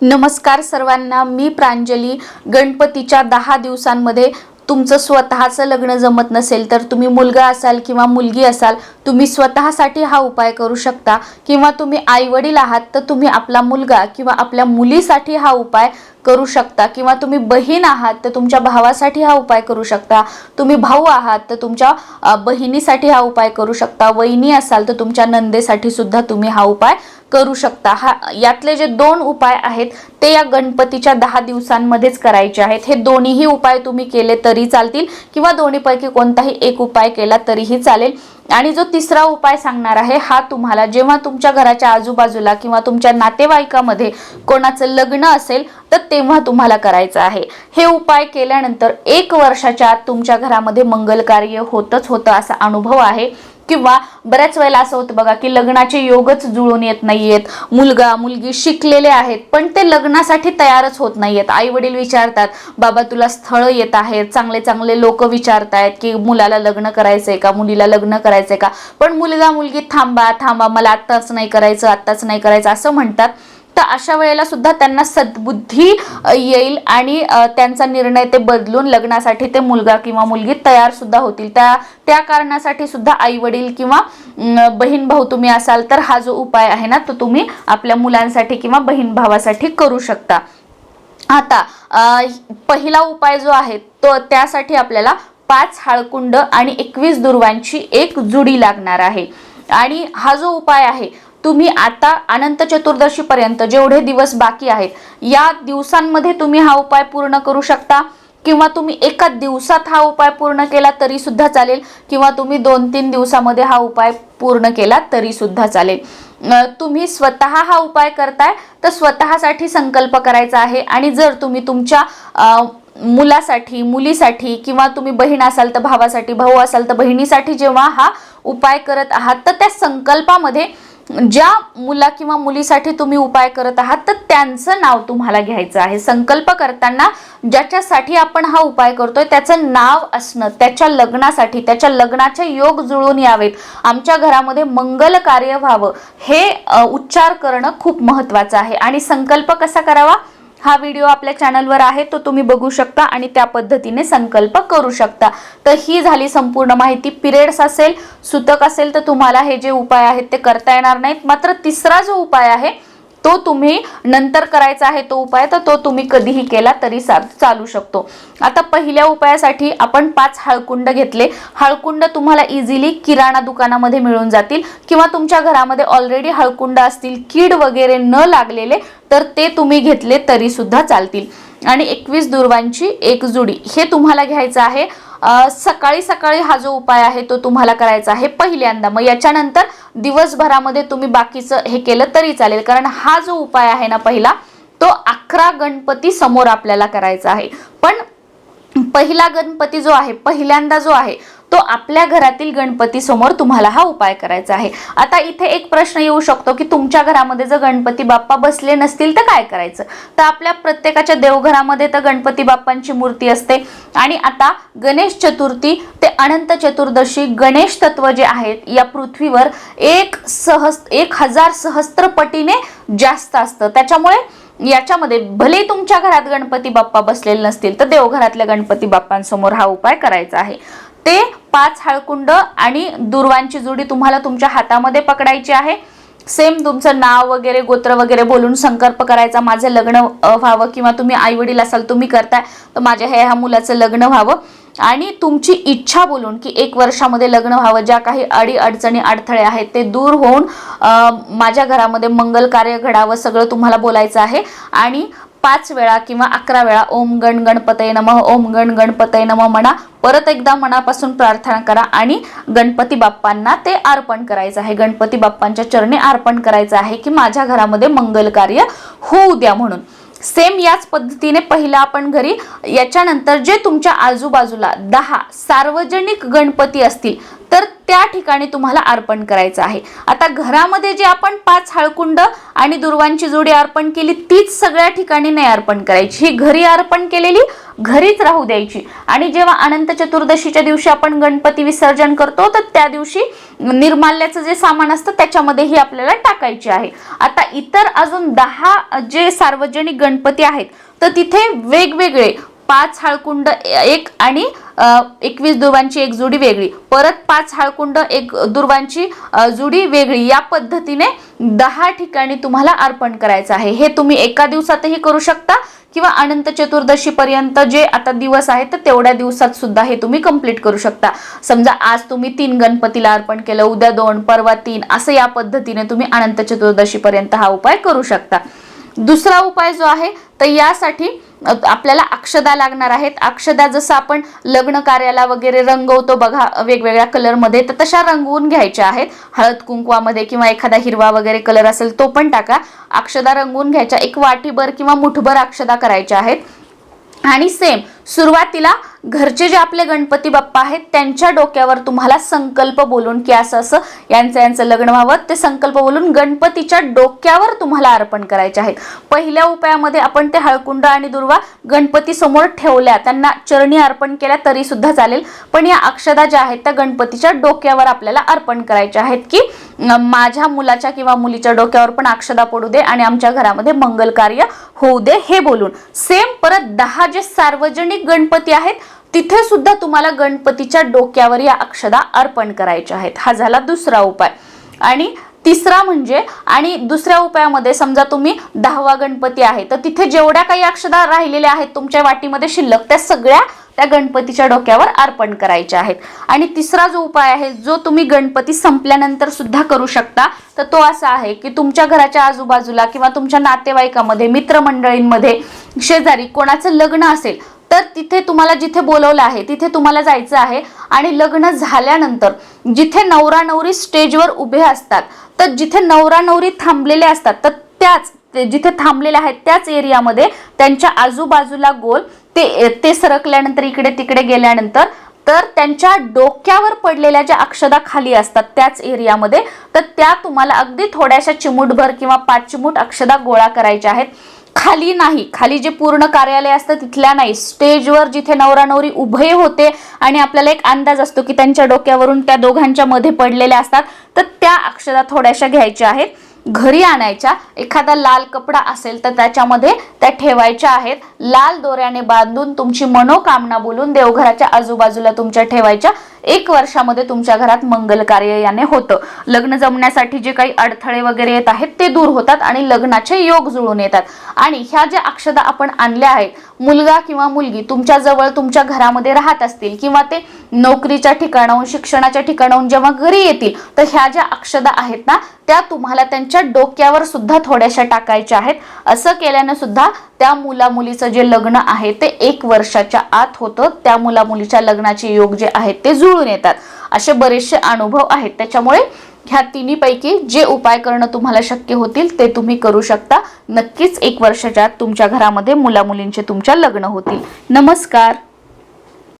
नमस्कार सर्वांना मी प्रांजली. गणपतीच्या दहा दिवसांमध्ये तुमचं स्वतःचं लग्न जमत नसेल तर तुम्ही मुलगा असाल किंवा मुलगी असाल तुम्ही स्वतःसाठी हा उपाय करू शकता. किंवा तुम्ही आईवडील आहात तर तुम्ही आपला मुलगा किंवा आपल्या मुलीसाठी हा उपाय करू शकता किंवा तुम्ही बहीण आहात तर तुमच्या भावासाठी हा उपाय करू शकता. तुम्ही भाऊ आहात तर तुमच्या बहिणीसाठी हा उपाय करू शकता. वहिनी असाल तर तुमच्या नंदेसाठी सुद्धा तुम्ही हा उपाय करू शकता. हा यातले जे दोन उपाय आहेत ते या गणपतीच्या दहा दिवसांमध्येच करायचे आहेत. हे दोन्हीही उपाय तुम्ही केले तरी चालतील किंवा दोन्हीपैकी कोणताही एक उपाय केला तरीही चालेल. आणि जो तिसरा उपाय सांगणार आहे हा तुम्हाला जेव्हा तुमच्या घराच्या आजूबाजूला किंवा तुमच्या नातेवाईकामध्ये कोणाचं लग्न असेल तर तेव्हा तुम्हाला करायचं आहे. हे उपाय केल्यानंतर एक वर्षाच्या आत तुमच्या घरामध्ये मंगल कार्य होतच होतं असा अनुभव आहे. किंवा बऱ्याच वेळेला असं होतं बघा की लग्नाचे योगच जुळून येत नाहीयेत. मुलगा मुलगी शिकलेले आहेत पण ते लग्नासाठी तयारच होत नाहीयेत. आई वडील विचारतात बाबा तुला स्थळ येत आहेत चांगले चांगले लोक विचारतायत की मुलाला लग्न करायचंय का? मुलीला लग्न करायचंय का? पण मुलगा मुलगी थांबा थांबा मला आत्ताच नाही करायचं आत्ताच नाही करायचं असं म्हणतात. तर अशा वेळेला सुद्धा त्यांना सद्बुद्धी येईल आणि त्यांचा निर्णय ते बदलून लग्नासाठी ते मुलगा किंवा मुलगी तयार सुद्धा होतील. त्या त्या कारणासाठी सुद्धा आई वडील किंवा बहीण भाऊ तुम्ही असाल तर हा जो उपाय आहे ना तो तुम्ही आपल्या मुलांसाठी किंवा बहीण भावासाठी करू शकता. आता पहिला उपाय जो आहे तो त्यासाठी आपल्याला पाच हळकुंड आणि एकवीस दुर्वांची एक जुडी लागणार आहे. आणि हा जो उपाय आहे तुम्ही आता अनंत चतुर्दशीपर्यंत जेवढे दिवस बाकी आहेत या दिवसांमध्ये तुम्ही हा उपाय पूर्ण करू शकता? किंवा तुम्ही एका दिवसात हा उपाय पूर्ण केला तरी सुद्धा चालेल? किंवा तुम्ही दोन तीन दिवसामध्ये हा उपाय पूर्ण केला तरी सुद्धा चालेल? तुम्ही स्वतः हा उपाय करताय तर स्वतःसाठी संकल्प करायचा आहे. आणि जर तुम्ही तुमच्या मुलासाठी मुलीसाठी किंवा तुम्ही बहीण असाल तर भावासाठी भाऊ असाल तर बहिणीसाठी जेव्हा हा उपाय करत आहात तर त्या संकल्पामध्ये ज्या मुला किंवा मुलीसाठी तुम्ही उपाय करत आहात तर त्यांचं नाव तुम्हाला घ्यायचं आहे. संकल्प करताना ज्याच्यासाठी आपण हा उपाय करतोय त्याचं नाव असणं त्याच्या लग्नासाठी त्याच्या लग्नाचे योग जुळून यावेत. आमच्या घरामध्ये मंगल कार्य व्हावं हे उच्चार करणं खूप महत्वाचं आहे. आणि संकल्प कसा करावा? हा व्हिडिओ आपल्या चॅनलवर आहे तो तुम्ही बघू शकता आणि त्या पद्धतीने संकल्प करू शकता. तर ही झाली संपूर्ण माहिती. पिरियड्स असेल सुतक असेल तर तुम्हाला हे जे उपाय आहेत ते करता येणार नाहीत. मात्र तिसरा जो उपाय आहे तो तुम्ही नंतर करायचा आहे तो उपाय तर तो तुम्ही कधीही केला तरी सा चालू शकतो. आता पहिल्या उपायासाठी आपण पाच हळकुंड घेतले. हळकुंड तुम्हाला इझिली किराणा दुकानामध्ये मिळून जातील किंवा तुमच्या घरामध्ये ऑलरेडी हळकुंड असतील कीड वगैरे न लागलेले तर ते तुम्ही घेतले तरी सुद्धा चालतील. आणि एकवीस दुर्वांची एक जुडी हे तुम्हाला घ्यायचं आहे. सकाळी सकाळी हा जो उपाय आहे तो तुम्हाला करायचा आहे पहिल्यांदा. मग याच्यानंतर दिवसभरामध्ये तुम्ही बाकीचं हे केलं तरी चालेल. कारण हा जो उपाय आहे ना पहिला तो अकरा गणपती समोर आपल्याला करायचा आहे. पण पहिला गणपती जो आहे पहिल्यांदा जो आहे तो आपल्या घरातील गणपती समोर तुम्हाला हा उपाय करायचा आहे. आता इथे एक प्रश्न येऊ शकतो की तुमच्या घरामध्ये जर गणपती बाप्पा बसले नसतील तर काय करायचं? तर आपल्या प्रत्येकाच्या देवघरामध्ये तर गणपती बाप्पांची मूर्ती असते. आणि आता गणेश चतुर्थी ते अनंत चतुर्दशी गणेश तत्व जे आहेत या पृथ्वीवर एक सहस एक हजार सहस्त्रपटीने जास्त असतं. त्याच्यामुळे याच्यामध्ये भले तुमच्या घरात गणपती बाप्पा बसलेले नसतील तर देवघरातल्या गणपती बाप्पांसमोर हा उपाय करायचा आहे. ते पाच हळकुंड आणि दुर्वांची जुडी तुम्हाला तुमच्या हातामध्ये पकडायची आहे. सेम तुमचं नाव वगैरे गोत्र वगैरे बोलून संकल्प करायचा. माझं लग्न व्हावं किंवा तुम्ही आई वडील असाल तुम्ही करताय तर माझ्या ह्या ह्या मुलाचं लग्न व्हावं. आणि तुमची इच्छा बोलून की एक वर्षामध्ये लग्न व्हावं ज्या काही अडी अडचणी अडथळे आहेत ते दूर होऊन माझ्या घरामध्ये मंगल कार्य घडावं सगळं तुम्हाला बोलायचं आहे. आणि पाच वेळा किंवा अकरा वेळा ओम गण गणपतय नमः ओम गण गणपतय नमः म्हणा परत एकदा मनापासून प्रार्थना करा आणि गणपती बाप्पांना ते अर्पण करायचं आहे. गणपती बाप्पांच्या चरणी अर्पण करायचं आहे की माझ्या घरामध्ये मंगल कार्य होऊ द्या म्हणून. सेम याच पद्धतीने पहिला आपण घरी याच्यानंतर जे तुमच्या आजूबाजूला दहा सार्वजनिक गणपती असतील तर त्या ठिकाणी तुम्हाला अर्पण करायचं आहे. आता घरामध्ये जे आपण पाच हळकुंड आणि दुर्वांची जोडी अर्पण केली तीच सगळ्या ठिकाणी नाही अर्पण करायची. ही घरी अर्पण केलेली घरीच राहू द्यायची. आणि जेव्हा अनंत चतुर्दशीच्या दिवशी आपण गणपती विसर्जन करतो तर त्या दिवशी निर्माल्याचं जे सामान असतं त्याच्यामध्ये ही आपल्याला टाकायची आहे. आता इतर अजून दहा जे सार्वजनिक गणपती आहेत तर तिथे वेगवेगळे पाच हळकुंड एक आणि एकवीस दुर्वांची एक जोडी वेगळी. परत पाच हाळकुंड एक दुर्वांची जुडी वेगळी. या पद्धतीने दहा ठिकाणी तुम्हाला अर्पण करायचं आहे. हे तुम्ही एका दिवसातही करू शकता किंवा अनंत चतुर्दशी पर्यंत जे आता दिवस आहेत तर तेवढ्या दिवसात सुद्धा हे तुम्ही कंप्लीट करू शकता. समजा आज तुम्ही तीन गणपतीला अर्पण केलं उद्या दोन परवा तीन असं या पद्धतीने तुम्ही अनंत चतुर्दशी पर्यंत हा उपाय करू शकता. दुसरा उपाय जो आहे तर यासाठी आपल्याला अक्षदा लागणार आहेत. अक्षदा जसं आपण लग्न कार्याला वगैरे रंगवतो बघा वेगवेगळ्या कलरमध्ये तर तशा रंगवून घ्यायच्या आहेत. हळद कुंकवामध्ये किंवा एखादा हिरवा वगैरे कलर असेल तो पण टाका. अक्षदा रंगवून घ्यायच्या. एक वाटीभर किंवा मुठभर अक्षदा करायच्या आहेत. आणि सेम सुरुवातीला घरचे जे आपले गणपती बाप्पा आहेत त्यांच्या डोक्यावर तुम्हाला संकल्प बोलून की असं असं यांचं यांचं लग्न व्हावं. ते संकल्प बोलून गणपतीच्या डोक्यावर तुम्हाला अर्पण करायचे आहेत. पहिल्या उपायामध्ये आपण ते हळकुंड आणि दुर्वा गणपती समोर ठेवल्या. त्यांना चरणी अर्पण केल्या तरी सुद्धा चालेल. पण या अक्षदा ज्या आहेत त्या गणपतीच्या डोक्यावर आपल्याला अर्पण करायच्या आहेत की माझ्या मुलाच्या किंवा मुलीच्या डोक्यावर पण अक्षदा पडू दे आणि आमच्या घरामध्ये मंगल कार्य होऊ दे हे बोलून. सेम परत दहा जे सार्वजनिक गणपती आहेत तिथे सुद्धा तुम्हाला गणपतीच्या डोक्यावर या अक्षदा अर्पण करायच्या आहेत. हा झाला दुसरा उपाय. आणि तिसरा म्हणजे आणि दुसऱ्या उपायामध्ये समजा तुम्ही दहावा गणपती आहे तर तिथे जेवढ्या काही अक्षदा राहिलेल्या आहेत तुमच्या वाटीमध्ये शिल्लक त्या सगळ्या त्या गणपतीच्या डोक्यावर अर्पण करायच्या आहेत. आणि तिसरा जो उपाय आहे जो तुम्ही गणपती संपल्यानंतर सुद्धा करू शकता तर तो असा आहे की तुमच्या घराच्या आजूबाजूला किंवा तुमच्या नातेवाईकामध्ये मित्रमंडळींमध्ये शेजारी कोणाचं लग्न असेल तर तिथे तुम्हाला जिथे बोलवलं आहे तिथे तुम्हाला जायचं आहे. आणि लग्न झाल्यानंतर जिथे नवरा नवरी स्टेजवर उभे असतात तर जिथे नवरा नवरी थांबलेले असतात तर त्याच जिथे थांबलेले आहेत त्याच एरियामध्ये त्यांच्या आजूबाजूला गोल ते ते सरकल्यानंतर इकडे तिकडे गेल्यानंतर तर त्यांच्या डोक्यावर पडलेल्या ज्या अक्षदा खाली असतात त्याच एरियामध्ये तर त्या तुम्हाला अगदी थोड्याशा चिमूटभर किंवा पाच चिमूट अक्षदा गोळा करायच्या आहेत. खाली नाही. खाली जे पूर्ण कार्यालय असतं तिथल्या नाही. स्टेजवर जिथे नवरा नवरी उभे होते आणि आपल्याला एक अंदाज असतो की त्यांच्या डोक्यावरून त्या दोघांच्या मध्ये पडलेल्या असतात तर त्या अक्षदा थोड्याशा घ्यायच्या आहेत. घरी आणायच्या. एखादा लाल कपडा असेल तर त्याच्यामध्ये त्या ठेवायच्या आहेत. लाल दोऱ्याने बांधून तुमची मनोकामना बोलून देवघराच्या आजूबाजूला तुमच्या ठेवायच्या. एक वर्षामध्ये तुमच्या घरात मंगल कार्य याने होतं. लग्न जमण्यासाठी जे काही अडथळे वगैरे येत आहेत ते दूर होतात आणि लग्नाचे योग जुळून येतात. आणि ह्या ज्या अक्षदा आपण आणल्या आहेत मुलगा किंवा मुलगी तुमच्या जवळ तुमच्या घरामध्ये राहत असतील किंवा ते नोकरीच्या ठिकाणाहून शिक्षणाच्या ठिकाणाहून जेव्हा घरी येतील तर ह्या ज्या अक्षदा आहेत ना त्या तुम्हाला त्यांच्या डोक्यावर सुद्धा थोड्याशा टाकायच्या आहेत. असं केल्यानं सुद्धा त्या मुला मुलीचं जे लग्न आहे ते एक वर्षाच्या आत होतं. त्या मुला मुलीच्या लग्नाचे योग जे आहेत ते जुळून येतात. असे बरेचसे अनुभव आहेत. त्याच्यामुळे ह्या तिन्हीपैकी जे उपाय करणं तुम्हाला शक्य होतील ते तुम्ही करू शकता. नक्कीच एक वर्षाच्या आत तुमच्या घरामध्ये मुला मुलींचे तुमच्या लग्न होतील. नमस्कार.